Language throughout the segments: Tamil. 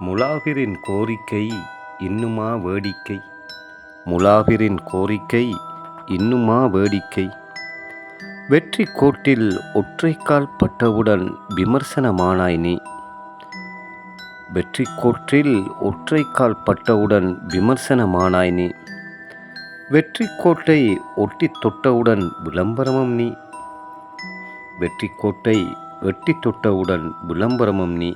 முலாபிரின் கோரிக்கை இன்னுமா வேடிக்கை? முலாபிரின் கோரிக்கை இன்னுமா வேடிக்கை? வெற்றி கோட்டில் ஒற்றைக்கால் பட்டவுடன் விமர்சனமானாய் நீ. வெற்றி கோற்றில் ஒற்றைக்கால் பட்டவுடன் விமர்சனமானாய் நீ. வெற்றி கோட்டை ஒட்டி தொட்டவுடன் விளம்பரமும் நீ. வெற்றி கோட்டை வெட்டி தொட்டவுடன் விளம்பரமும் நீ.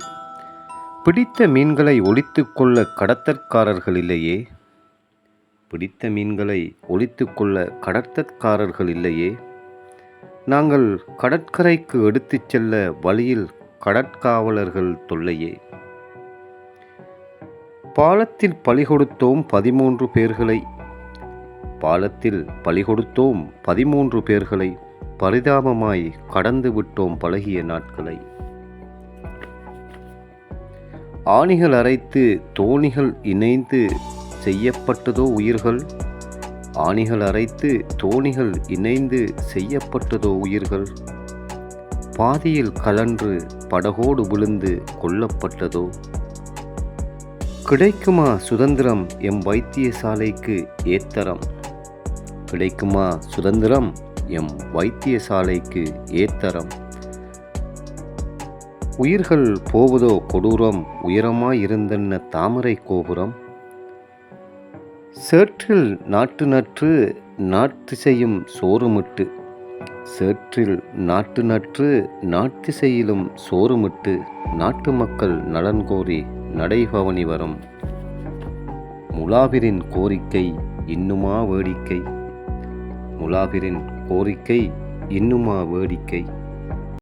பிடித்த மீன்களை ஒழித்து கொள்ள கடத்தற்காரர்கள் இல்லையே பிடித்த மீன்களை ஒழித்து கொள்ள கடத்தற்காரர்கள் இல்லையே நாங்கள் கடற்கரைக்கு எடுத்துச் செல்ல வழியில் கடற்காவலர்கள் தொல்லையே. பாலத்தில் பலி கொடுத்தோம் பதிமூன்று பேர்களை. பாலத்தில் பலி கொடுத்தோம் பதிமூன்று பேர்களை. பரிதாபமாய் கடந்து விட்டோம் பழகிய நாட்களை. ஆணிகள் அரைத்து தோணிகள் இணைந்து செய்யப்பட்டதோ உயிர்கள்? ஆணிகள் அரைத்து தோணிகள் இணைந்து செய்யப்பட்டதோ உயிர்கள்? பாதியில் கலன்று படகோடு விழுந்து கொல்லப்பட்டதோ? கிடைக்குமா சுதந்திரம் எம் வைத்தியசாலைக்கு ஏத்தரம்? கிடைக்குமா சுதந்திரம் எம் வைத்தியசாலைக்கு ஏத்தரம்? உயிர்கள் போவதோ கொடூரம் உயரமாயிருந்தன்ன தாமரை கோபுரம்? சேற்றில் நாட்டு நற்று நாட்டிசையும் சோறுமிட்டு. சேற்றில் நாட்டு நற்று நாட்டிசையிலும் சோறுமிட்டு நாட்டு மக்கள் நலன் கோரி நடைபவனி வரும். முலாவிரின் கோரிக்கை இன்னுமா வேடிக்கை? முலாவிரின் கோரிக்கை இன்னுமா வேடிக்கை?